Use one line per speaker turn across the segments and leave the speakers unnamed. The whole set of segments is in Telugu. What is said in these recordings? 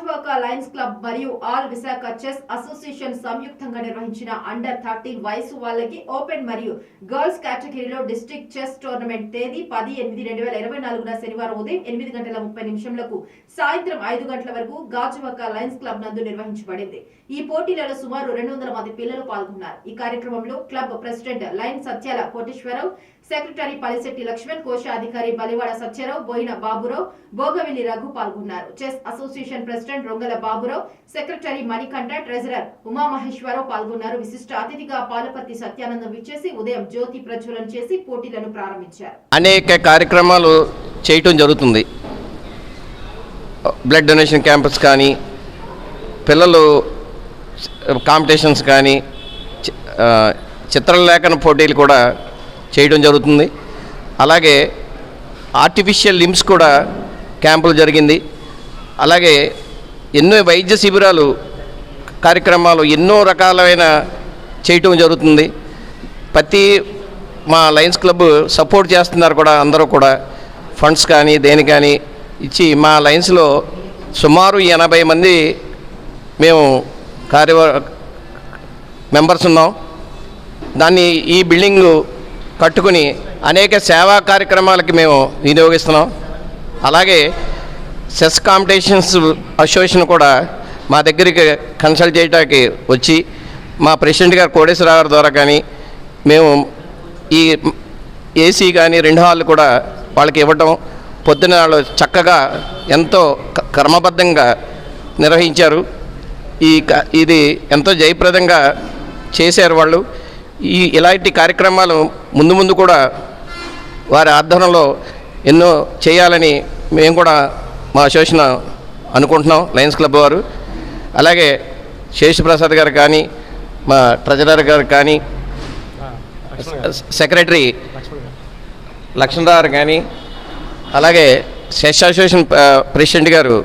రాజువాక లయన్స్ క్లబ్ మరియు ఆల్ విశాఖ చెస్ అసోసియేషన్ సంయుక్తంగా నిర్వహించిన అండర్ థర్టీన్ వయసు వాళ్ళకి ఓపెన్ మరియు గర్ల్స్ కేటగిరీలో డిస్ట్రిక్ట్ చెస్ టోర్నమెంట్ తేదీ పది ఎనిమిది రెండు వేల ఇరవై నాలుగున శనివారం ఉదయం ఎనిమిది గంటల ముప్పై నిమిషంలకు సాయంత్రం ఐదు గంటల వరకు గాజువాక లయన్స్ క్లబ్ నందు నిర్వహించబడింది. ఈ పోటీలలో సుమారు రెండు వందల మంది పిల్లలు పాల్గొన్నారు. ఈ కార్యక్రమంలో club president Lion Satyala Koteswararao secretary Palisetti Lakshman కోశాధికారి బలివాడ సత్యరావు బోయిన బాబురావు భోగవిల్లి రఘు పాల్గొన్నారు. Chess association president president Rongala Baburao secretary Manikanta treasurer Umamaheswararao పాల్గొన్నారు. విశిష్ట అతిథిగా పాలపర్తి సత్యానందం ఇచ్చేసి ఉదయం జ్యోతి ప్రజ్వలన చేసి పోటీలను ప్రారంభించారు.
అనేక కార్యక్రమాలు చేయటం జరుగుతుంది. బ్లడ్ డొనేషన్ క్యాంపస్ కానీ పిల్లలు కాంపిటీషన్స్ కానీ చిత్రలేఖన పోటీలు కూడా చేయడం జరుగుతుంది. అలాగే ఆర్టిఫిషియల్ లిమ్స్ కూడా క్యాంపులు జరిగింది. అలాగే ఎన్నో వైద్య శిబిరాలు కార్యక్రమాలు ఎన్నో రకాలైన చేయటం జరుగుతుంది. ప్రతి మా లయన్స్ క్లబ్ సపోర్ట్ చేస్తున్నారు కూడా అందరూ కూడా. ఫండ్స్ కానీ దేని కానీ ఇచ్చి మా లయన్స్లో సుమారు ఎనభై మంది మేము కార్య మెంబర్స్ ఉన్నాం. దాన్ని ఈ బిల్డింగ్ కట్టుకుని అనేక సేవా కార్యక్రమాలకి మేము వినియోగిస్తున్నాం. అలాగే సెస్ కాంపిటీషన్స్ అసోసియేషన్ కూడా మా దగ్గరికి కన్సల్ట్ చేయడానికి వచ్చి మా ప్రెసిడెంట్ గారు కోడేశ్వరరావు గారి ద్వారా కానీ మేము ఈ ఏసీ కానీ రెండు హాల్ కూడా వాళ్ళకి ఇవ్వటం పొద్దున వాళ్ళు చక్కగా ఎంతో క- క్రమబద్ధంగా నిర్వహించారు. ఈ క- ఇది ఎంతో జయప్రదంగా చేశారు వాళ్ళు. ఈ ఇలాంటి కార్యక్రమాలు ముందు ముందు కూడా వారి ఆధ్వర్యంలో ఎన్నో చేయాలని మేము కూడా మా అసోసియేషన్ అనుకుంటున్నాం లయన్స్ క్లబ్ వారు. అలాగే శేషప్రసాద్ గారు కానీ మా ట్రెజరర్ గారు కానీ సెక్రటరీ లక్ష్మణరావు గారు కానీ అలాగే సెస్ అసోసియేషన్ ప్రెసిడెంట్ గారు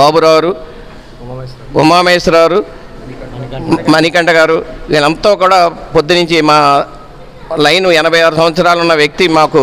బాబురావు గారు ఉమామహేశ్వరరావు మణికంఠ గారు వీళ్ళంతా కూడా పొద్దునుంచి మా లైన్ ఎనభై ఆరు సంవత్సరాలు ఉన్న వ్యక్తి మాకు